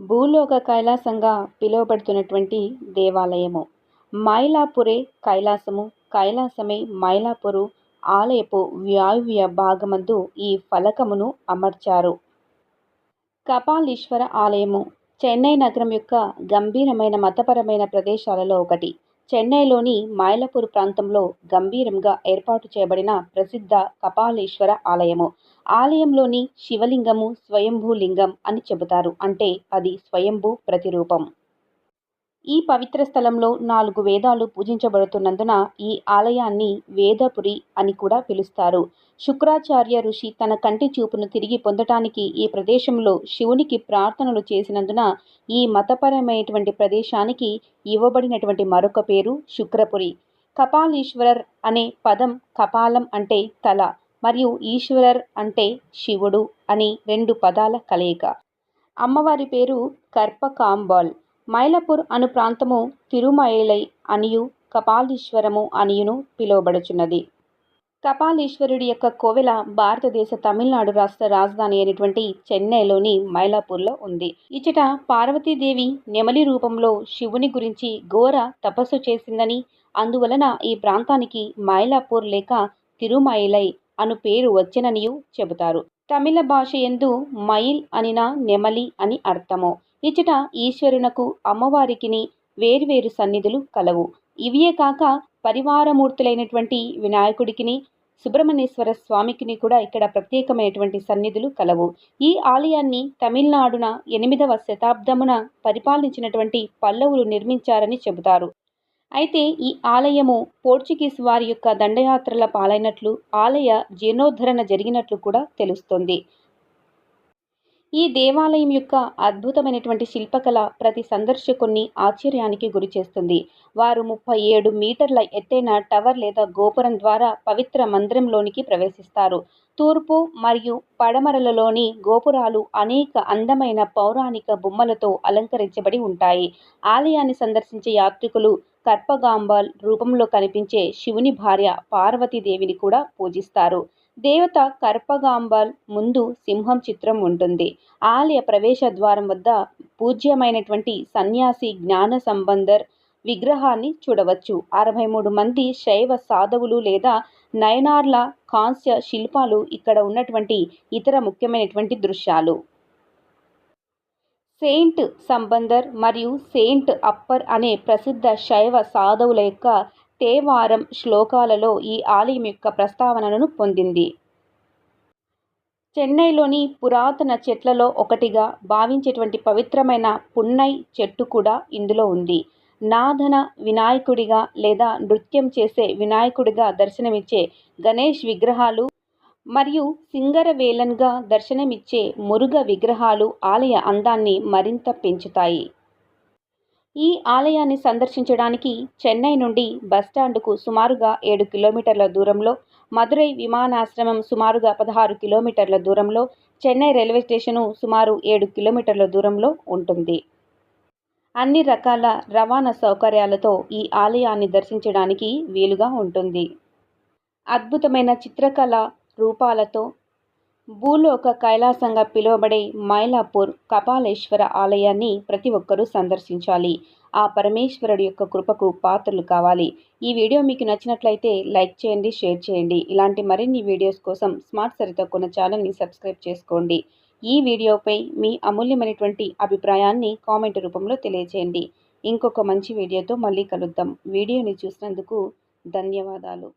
భూలోక కైలాసంగా పిలువబడుతున్నటువంటి దేవాలయము. మైలాపురే కైలాసము కైలాసమే మైలాపురు ఆలయపు వ్యాయువ్య భాగమందు ఈ ఫలకమును అమర్చారు. కపాలీశ్వర ఆలయము చెన్నై నగరం యొక్క గంభీరమైన మతపరమైన ప్రదేశాలలో ఒకటి. చెన్నైలోని మైలపూర్ ప్రాంతంలో గంభీరంగా ఏర్పాటు చేయబడిన ప్రసిద్ధ కపాలేశ్వర ఆలయము. ఆలయంలోని శివలింగము స్వయంభూ లింగం అని చెబుతారు. అంటే అది స్వయంభూ ప్రతిరూపం. ఈ పవిత్ర స్థలంలో నాలుగు వేదాలు పూజించబడుతున్నందున ఈ ఆలయాన్ని వేదపురి అని కూడా పిలుస్తారు. శుక్రాచార్య ఋషి తన కంటి చూపును తిరిగి పొందటానికి ఈ ప్రదేశంలో శివునికి ప్రార్థనలు చేసినందున ఈ మతపరమైనటువంటి ప్రదేశానికి ఇవ్వబడినటువంటి మరొక పేరు శుక్రపురి. కపాలీశ్వరర్ అనే పదం కపాలం అంటే తల మరియు ఈశ్వరర్ అంటే శివుడు అని రెండు పదాల కలయిక. అమ్మవారి పేరు కర్పకాంబాల్. మైలపూర్ అను ప్రాంతము తిరుమయలై అనియు కపాలీశ్వరము అనియును పిలువబడుచున్నది. కపాలీశ్వరుడి యొక్క కోవెల భారతదేశ తమిళనాడు రాష్ట్ర రాజధాని అయినటువంటి చెన్నైలోని మైలాపూర్లో ఉంది. ఇచ్చట పార్వతీదేవి నెమలి రూపంలో శివుని గురించి ఘోర తపస్సు చేసిందని అందువలన ఈ ప్రాంతానికి మైలాపూర్ లేక తిరుమైలై అను పేరు వచ్చిననియు చెబుతారు. తమిళ భాష ఎందు మైల్ అనిన నెమలి అని అర్థము. ఇచ్చట ఈశ్వరునకు అమ్మవారికిని వేర్వేరు సన్నిధులు కలవు. ఇవియే కాక పరివారమూర్తులైనటువంటి వినాయకుడికిని సుబ్రహ్మణ్యేశ్వర స్వామికిని కూడా ఇక్కడ ప్రత్యేకమైనటువంటి సన్నిధులు కలవు. ఈ ఆలయాన్ని తమిళనాడున ఎనిమిదవ శతాబ్దమున పరిపాలించినటువంటి పల్లవులు నిర్మించారని చెబుతారు. అయితే ఈ ఆలయము పోర్చుగీస్ వారి యొక్క దండయాత్రల పాలైనట్లు ఆలయ జీర్ణోద్ధరణ జరిగినట్లు కూడా తెలుస్తుంది. ఈ దేవాలయం యొక్క అద్భుతమైనటువంటి శిల్పకళ ప్రతి సందర్శకుని ఆశ్చర్యానికి గురిచేస్తుంది వారు ముప్పై ఏడు మీటర్ల ఎత్తైన టవర్ లేదా గోపురం ద్వారా పవిత్ర మందిరంలోనికి ప్రవేశిస్తారు. తూర్పు మరియు పడమరలలోని గోపురాలు అనేక అందమైన పౌరాణిక బొమ్మలతో అలంకరించబడి ఉంటాయి. ఆలయాన్ని సందర్శించే యాత్రికులు కర్పగాంబాల్ రూపంలో కనిపించే శివుని భార్య పార్వతీదేవిని కూడా పూజిస్తారు. దేవత కర్పగాంబాల్ ముందు సింహం చిత్రం ఉంటుంది. ఆలయ ప్రవేశ ద్వారం వద్ద పూజ్యమైనటువంటి సన్యాసి జ్ఞాన సంబంధర్ విగ్రహాన్ని చూడవచ్చు. అరవై మూడు మంది శైవ సాధవులు లేదా నయనార్ల కాంస్య శిల్పాలు ఇక్కడ ఉన్నటువంటి ఇతర ముఖ్యమైనటువంటి దృశ్యాలు. సెయింట్ సంబందర్ మరియు సెయింట్ అప్పర్ అనే ప్రసిద్ధ శైవ సాధవుల యొక్క తేవారం శ్లోకాలలో ఈ ఆలయం యొక్క ప్రస్తావనను పొందింది. చెన్నైలోని పురాతన చెట్లలో ఒకటిగా భావించేటువంటి పవిత్రమైన పున్నై చెట్టు కూడా ఇందులో ఉంది. నాదన వినాయకుడిగా లేదా నృత్యం చేసే వినాయకుడిగా దర్శనమిచ్చే గణేష్ విగ్రహాలు మరియు సింగరవేలన్గా దర్శనమిచ్చే మురుగ విగ్రహాలు ఆలయ అందాన్ని మరింత పెంచుతాయి. ఈ ఆలయాన్ని సందర్శించడానికి చెన్నై నుండి బస్టాండ్కు సుమారుగా ఏడు కిలోమీటర్ల దూరంలో మదురై విమానాశ్రమం సుమారుగా పదహారు కిలోమీటర్ల దూరంలో చెన్నై రైల్వే స్టేషను సుమారు ఏడు కిలోమీటర్ల దూరంలో ఉంటుంది. అన్ని రకాల రవాణా సౌకర్యాలతో ఈ ఆలయాన్ని దర్శించడానికి వీలుగా ఉంటుంది. అద్భుతమైన చిత్రకళ రూపాలతో భూలోక కైలాసంగా పిలువబడే మైలాపూర్ కపాలేశ్వర ఆలయాన్ని ప్రతి ఒక్కరూ సందర్శించాలి. ఆ పరమేశ్వరుడి యొక్క కృపకు పాత్రలు కావాలి. ఈ వీడియో మీకు నచ్చినట్లయితే లైక్ చేయండి షేర్ చేయండి. ఇలాంటి మరిన్ని వీడియోస్ కోసం స్మార్ట్ సరితో కొన్న ఛానల్ని సబ్స్క్రైబ్ చేసుకోండి. ఈ వీడియోపై మీ అమూల్యమైనటువంటి అభిప్రాయాన్ని కామెంట్ రూపంలో తెలియజేయండి ఇంకొక మంచి వీడియోతో మళ్ళీ కలుద్దాం. వీడియోని చూసినందుకు ధన్యవాదాలు.